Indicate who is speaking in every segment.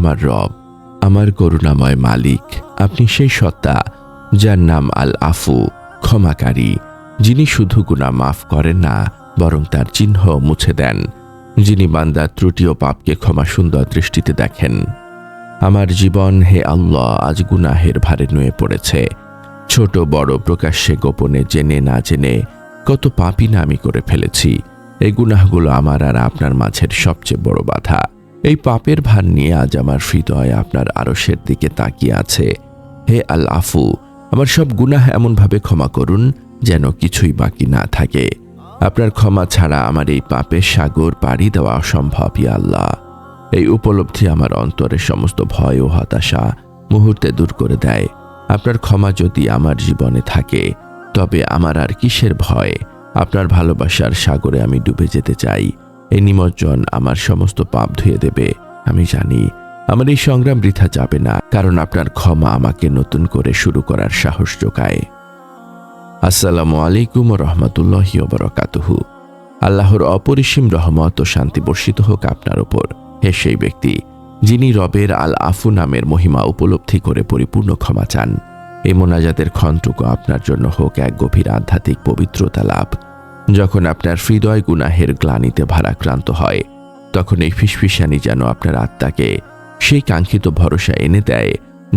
Speaker 1: আমার রব, আমার করুণাময় মালিক। আপনি সেই সত্তা, যার নাম আল আফু ক্ষমাকারী, যিনি শুধু গুণা মাফ করেন না, বরং তার চিহ্ন মুছে দেন। যিনি বান্দার ত্রুটি ও পাপকে ক্ষমা সুন্দর দৃষ্টিতে দেখেন। আমার জীবন হে আল্লাহ, আজ গুনাহের ভারে নুয়ে পড়েছে। ছোট বড় প্রকাশ্যে গোপনে জেনে না জেনে কত পাপই না আমি করে ফেলেছি। এই গুনাহগুলো আমার আর আপনার মাঝের সবচেয়ে বড় বাধা। এই পাপের ভার নিয়ে আজ আমার হৃদয় আপনার আরশের দিকে তাকিয়ে আছে। হে আল আফু আমার সব গুনাহ এমনভাবে ক্ষমা করুন যেন কিছুই বাকি না থাকে। আপনার ক্ষমা ছাড়া আমার এই পাপের সাগর পাড়ি দেওয়া অসম্ভব, ইয়া আল্লাহ। এই উপলব্ধি আমার অন্তরের সমস্ত ভয় ও হতাশা মুহূর্তে দূর করে দেয়। আপনার ক্ষমা যদি আমার জীবনে থাকে, তবে আমার আর কিসের ভয়? আপনার ভালোবাসার সাগরে আমি ডুবে যেতে চাই। এই নিমজ্জন আমার সমস্ত পাপ ধুয়ে দেবে। আমি জানি, আমার এই সংগ্রাম বৃথা যাবে না, কারণ আপনার ক্ষমা আমাকে নতুন করে শুরু করার সাহস যোগায়। আসসালামু আলাইকুম রহমতুল্লাহ বরকাতুহু। আল্লাহর অপরিসীম রহমত ও শান্তি বর্ষিত হোক আপনার ওপর। হে সেই ব্যক্তি, যিনি রবের আল আফু নামের মহিমা উপলব্ধি করে পরিপূর্ণ ক্ষমা চান। এই মোনাজাতের ক্ষণটুকু আপনার জন্য হোক এক গভীর আধ্যাত্মিক পবিত্রতা লাভ। যখন আপনার হৃদয় গুনাহের গ্লানিতে ভারাক্রান্ত হয়, তখন এই ফিসফিসানি যেন আপনার আত্মাকে সেই কাঙ্ক্ষিত ভরসা এনে দেয়,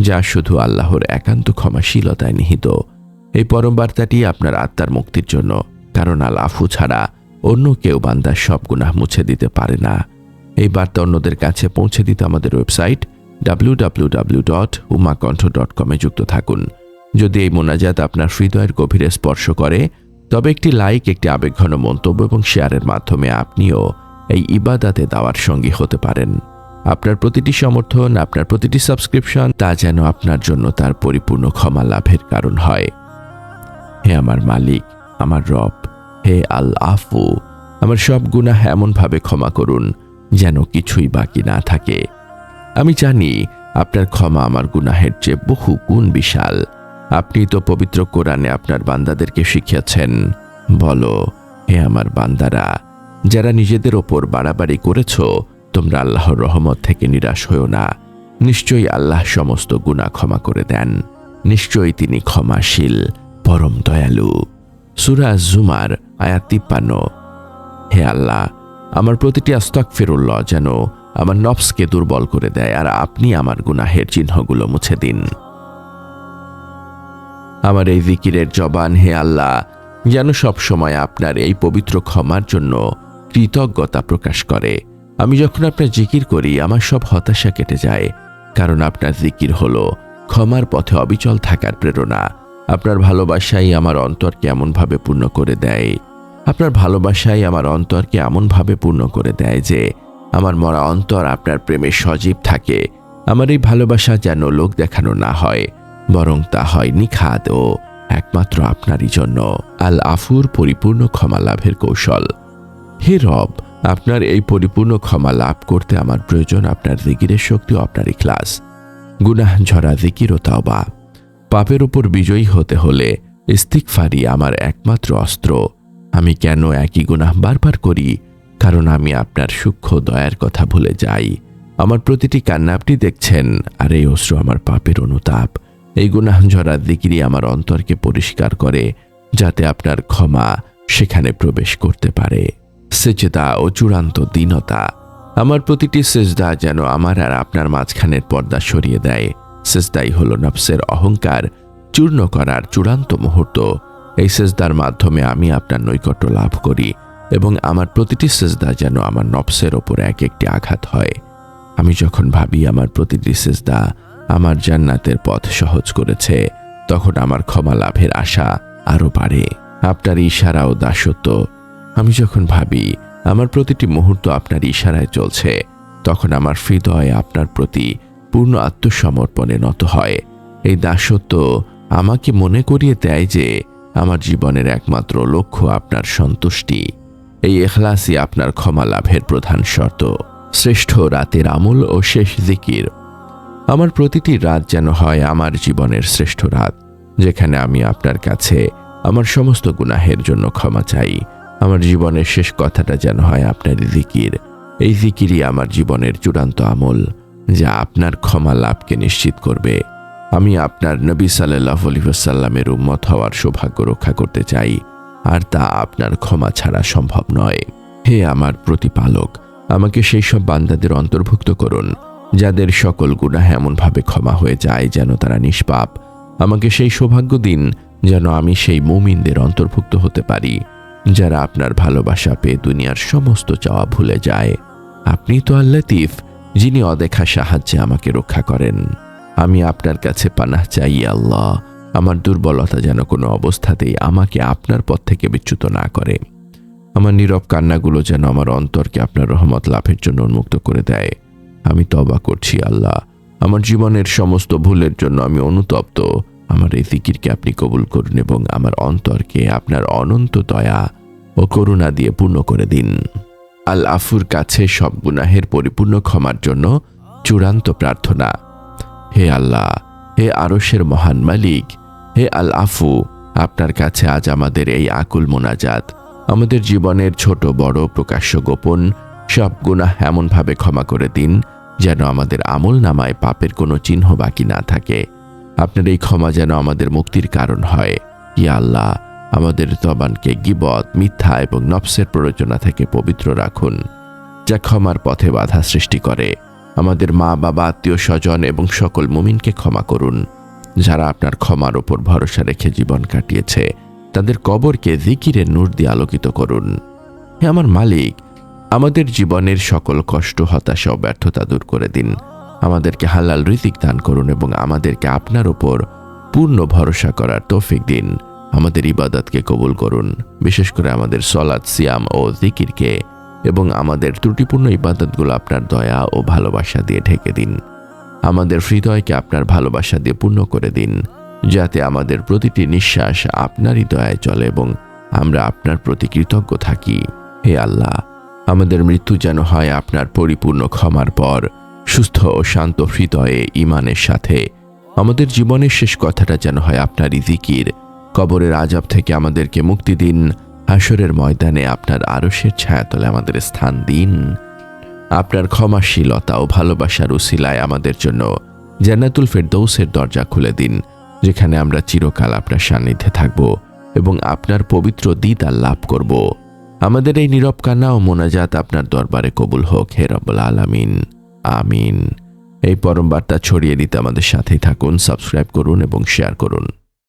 Speaker 1: যা শুধু আল্লাহর একান্ত ক্ষমাশীলতায় নিহিত। এই পরম বার্তাটি আপনার আত্মার মুক্তির জন্য, কারণ আল আফু ছাড়া অন্য কেউ বান্দার সব গুনাহ মুছে দিতে পারে না। এই বার্তা অন্যদের কাছে পৌঁছে দিতে আমাদের website W W W dot dot কমে যুক্ত থাকুন। যদি এই মোনাজাত আপনার হৃদয়ের গভীরে স্পর্শ করে তবে একটি লাইক, একটি আবেগঘন মন্তব্য এবং শেয়ারের মাধ্যমে আপনিও এই ইবাদাতে দাওয়ার সঙ্গী হতে পারেন। আপনার প্রতিটি সমর্থন, আপনার প্রতিটি সাবস্ক্রিপশন তা যেন আপনার জন্য তার পরিপূর্ণ ক্ষমা লাভের কারণ হয়। হে আমার মালিক, আমার রব, হে আল আফু, আমার সব গুনাহ এমনভাবে ক্ষমা করুন যেন কিছুই বাকি না থাকে। আমি জানি আপনার ক্ষমা আমার গুনাহের চেয়ে বহু গুণ বিশাল। আপনি তো পবিত্র কোরআনে আপনার বান্দাদেরকে শিখিয়েছেন। বলো, হে আমার বান্দারা, যারা নিজেদের ওপর বাড়াবাড়ি করেছ, তোমরা আল্লাহর রহমত থেকে নিরাশ হও না। নিশ্চয়ই আল্লাহ সমস্ত গুণা ক্ষমা করে দেন। নিশ্চয়ই তিনি ক্ষমাশীল, পরম দয়ালু। সুরা জুমার আয়াত তিপ্পান্ন। হে আল্লাহ, আমার প্রতিটি আস্তক ফেরুল্লাহ যেন আমার নফসকে দুর্বল করে দেয় আর আপনি আমার গুনাহের চিহ্নগুলো মুছে দিন। আমার এই জিকিরের জবান হে আল্লাহ, যেন সব সময় আপনার এই পবিত্র ক্ষমার জন্য কৃতজ্ঞতা প্রকাশ করে। আমি যখন আপনার জিকির করি, আমার সব হতাশা কেটে যায়, কারণ আপনার জিকির হলো ক্ষমার পথে অবিচল থাকার প্রেরণা। আপনার ভালোবাসাই আমার অন্তরকে এমনভাবে পূর্ণ করে দেয়। আপনার ভালোবাসাই আমার অন্তরকে এমনভাবে পূর্ণ করে দেয় যে, আমার মরা অন্তর আপনার প্রেমে সজীব থাকে। আমার এই ভালোবাসা যেন লোক দেখানো না হয়। বরং তা হয় নিখাদ ও একমাত্র আপনারই জন্য। আল আফুর পরিপূর্ণ ক্ষমা লাভের কৌশল। হে রব, আপনার এই পরিপূর্ণ ক্ষমা লাভ করতে আমার প্রয়োজন আপনার জিকিরের শক্তি ও আপনার ইখলাস। গুনাহ, ঝরা, জিকির ও তাওবা। পাপের উপর বিজয়ী হতে হলে ইস্তিকফারি আমার একমাত্র অস্ত্র। আমি কেন একই গুনাহ বারবার করি? কারণ আমি আপনার সূক্ষ্ম দয়ার কথা ভুলে যাই। আমার প্রতিটি কান্না আপনি দেখছেন, আর এই অস্ত্র আমার পাপের অনুতাপ। এই গুনাহ ঝরা দিকিরি আমার অন্তরকে পরিষ্কার করে, যাতে আপনার ক্ষমা সেখানে প্রবেশ করতে পারে। সেজদা ও চূড়ান্ত দীনতা। আমার প্রতিটি সেজদা যেন আমার আর আপনার মাঝখানের পর্দা সরিয়ে দেয়। সেজদাই হল নফসের অহংকার, চূর্ণ করার চূড়ান্ত মুহূর্ত। এই সেজদার মাধ্যমে আমি আপনার নৈকট্য লাভ করি এবং আমার প্রতিটি সেজদা যেন আমার নফসের ওপর এক একটি আঘাত হয়। আমি যখন ভাবি আমার প্রতিটি সেজদা আমার জান্নাতের পথ সহজ করেছে। তখন আমার ক্ষমা লাভের আশা আরও বাড়ে। আপনার ইশারা ও দাসত্ব। আমি যখন ভাবি, আমার প্রতিটি মুহূর্ত আপনার ইশারায় চলছে, তখন আমার হৃদয় আপনার প্রতি পূর্ণ আত্মসমর্পণে নত হয়। এই দাসত্ব আমাকে মনে করিয়ে দেয় যে, আমার জীবনের একমাত্র লক্ষ্য আপনার সন্তুষ্টি। এই এখলাসই আপনার ক্ষমা লাভের প্রধান শর্ত। শ্রেষ্ঠ রাতের আমল ও শেষ জিকির। আমার প্রতিটি রাত যেন হয় আমার জীবনের শ্রেষ্ঠ রাত, যেখানে আমি আপনার কাছে আমার সমস্ত গুনাহের জন্য ক্ষমা চাই। আমার জীবনের শেষ কথাটা যেন হয় আপনার জিকির। এই জিকিরই আমার জীবনের চূড়ান্ত আমল, যা আপনার ক্ষমা লাভকে নিশ্চিত করবে। আমি আপনার নবী সাল্লাহ আলহিহাসাল্লামের উম্মত হওয়ার সৌভাগ্য রক্ষা করতে চাই, আর তা আপনার ক্ষমা ছাড়া সম্ভব নয়। হে আমার প্রতিপালক, আমাকে সেই সব বান্দাদের অন্তর্ভুক্ত করুন। যাদের সকল গুনাহ এমনভাবে ক্ষমা হয়ে যায় যেন তারা নিষ্পাপ। আমাকে সেই সৌভাগ্য দিন যেন আমি সেই মুমিনদের অন্তর্ভুক্ত হতে পারি, যারা আপনার ভালোবাসা পেয়ে দুনিয়ার সমস্ত চাওয়া ভুলে যায়। আপনি তো আল্লাতিফ যিনি অদেখা সাহায্যে আমাকে রক্ষা করেন। আমি আপনার কাছে পানাহ চাই আল্লাহ। আমার দুর্বলতা যেন কোনো অবস্থাতেই আমাকে আপনার পথ থেকে বিচ্যুত না করে। আমার নীরব কান্নাগুলো যেন আমার অন্তরকে আপনার রহমত লাভের জন্য উন্মুক্ত করে দেয়। আমি তবা করছি, আল্লাহ। আমার জীবনের সমস্ত ভুলের জন্য আমি অনুতপ্ত। আমার এই জিকিরকে আপনি কবুল করুন এবং আমার অন্তরকে আপনার অনন্ত দয়া ও করুণা দিয়ে পূর্ণ করে দিন। আল আফুর কাছে সব গুনাহের পরিপূর্ণ ক্ষমার জন্য চূড়ান্ত প্রার্থনা। হে আল্লাহ, হে আরশের মহান মালিক, হে আল আফু আপনার কাছে আজ আমাদের এই আকুল মোনাজাত। আমাদের জীবনের ছোট, বড়, প্রকাশ্য, গোপন সব গুনাহ এমনভাবে ক্ষমা করে দিন, যেন আমাদের আমল নামায় পাপের কোনো চিহ্ন বাকি না থাকে। আপনার এই ক্ষমা যেন আমাদের মুক্তির কারণ হয়। ইয়া আল্লাহ, আমাদের জবানকে গিবত, মিথ্যা এবং নফসের প্ররোচনা থেকে পবিত্র রাখুন, যা ক্ষমার পথে বাধা সৃষ্টি করে। আমাদের মা, বাবা, আত্মীয়, স্বজন এবং সকল মুমিনকে ক্ষমা করুন, যারা আপনার ক্ষমার ওপর ভরসা রেখে জীবন কাটিয়েছে। তাদের কবরকে জিকিরের নূর দিয়ে আলোকিত করুন। হে আমার মালিক আমাদের জীবনের সকল কষ্ট, হতাশা ও ব্যর্থতা দূর করে দিন। আমাদেরকে হালাল ঋতিক দান করুন এবং আমাদেরকে আপনার ওপর পূর্ণ ভরসা করার তৌফিক দিন। আমাদের ইবাদতকে কবুল করুন, বিশেষ করে আমাদের সলাদ সিয়াম ও জিকিরকে এবং আমাদের ত্রুটিপূর্ণ ইবাদতগুলো আপনার দয়া ও ভালোবাসা দিয়ে ঢেকে দিন। আমাদের হৃদয়কে আপনার ভালোবাসা দিয়ে পূর্ণ করে দিন, যাতে আমাদের প্রতিটি নিঃশ্বাস আপনারই দয়ায় চলে এবং আমরা আপনার প্রতি কৃতজ্ঞ থাকি। হে আল্লাহ আমাদের মৃত্যু যেন হয় আপনার পরিপূর্ণ ক্ষমার পর, সুস্থ ও শান্ত হৃদয়ে ইমানের সাথে। আমাদের জীবনের শেষ কথাটা যেন হয় আপনারই জিকির। কবরের আজাব থেকে আমাদেরকে মুক্তি দিন। হাসরের ময়দানে আপনার আরশের ছায়াতলে আমাদের স্থান দিন। আপনার ক্ষমাশীলতা ও ভালোবাসার উসিলায় আমাদের জন্য জান্নাতুল ফেরদৌসের দরজা খুলে দিন, যেখানে আমরা চিরকাল আপনার সান্নিধ্যে থাকব এবং আপনার পবিত্র দিদার লাভ করব। আমাদের এই নীরব কান্না ও মোনাজাত আপনার দরবারে কবুল হোক, হে রব্বুল আলামিন। আমিন। এই পরম বার্তা ছড়িয়ে দিতে আমাদের সাথেই থাকুন, সাবস্ক্রাইব করুন এবং শেয়ার করুন।